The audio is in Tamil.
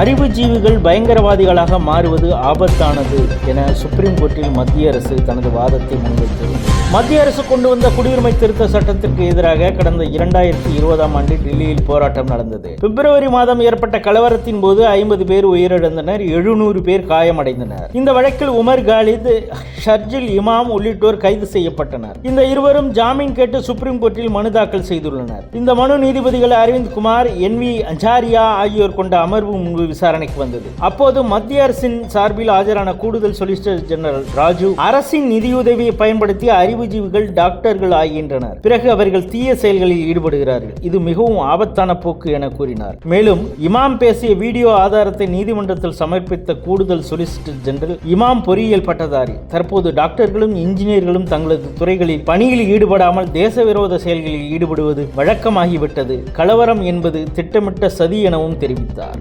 அறிவுஜீவிகள் பயங்கரவாதிகளாக மாறுவது ஆபத்தானது என சுப்ரீம் கோர்ட்டில் மத்திய அரசு தனது வாதத்தை முன்வைத்தது. மத்திய அரசு கொண்டு வந்த குடியுரிமை திருத்த சட்டத்திற்கு எதிராக கடந்த இரண்டாயிரத்தி இருபதாம் ஆண்டு டெல்லியில் போராட்டம் நடந்தது. பிப்ரவரி மாதம் ஏற்பட்ட கலவரத்தின் போது ஐம்பது பேர் உயிரிழந்தனர் எழுநூறு பேர் காயமடைந்தனர். இந்த வழக்கில் உமர் காலித் ஷர்ஜில் இமாம் உள்ளிட்டோர் கைது செய்யப்பட்டனர். இந்த இருவரும் ஜாமீன் கேட்டு சுப்ரீம் கோர்ட்டில் மனு தாக்கல் செய்துள்ளனர். இந்த மனு நீதிபதிகள் அரவிந்த் குமார் என் வி அஞ்சாரியா ஆகியோர் கொண்ட அமர்வு முன்பு விசாரணைக்கு வந்தது. அப்போது மத்திய அரசின் சார்பில் ஆஜரான கூடுதல் சொலிசிட்டர் ஜெனரல் ராஜு அரசின் நிதியுதவியை பயன்படுத்தி அறிவுஜீவிகள் டாக்டர்கள் ஆகின்றனர். பிறகு அவர்கள் தீய செயல்களில் ஈடுபடுகிறார்கள். இது மிகவும் ஆபத்தான போக்கு என கூறினார். மேலும் இமாம் பேசிய வீடியோ ஆதாரத்தை நீதிமன்றத்தில் சமர்ப்பித்த கூடுதல் சொலிசிட்டர் ஜெனரல் இமாம் பொறியியல் பட்டதாரி தற்போது டாக்டர்களும் இன்ஜினியர்களும் தங்களது துறைகளில் பணியில் ஈடுபடாமல் தேசவிரோத செயல்களில் ஈடுபடுவது வழக்கமாகிவிட்டது. கலவரம் என்பது திட்டமிட்ட சதி எனவும் தெரிவித்தார்.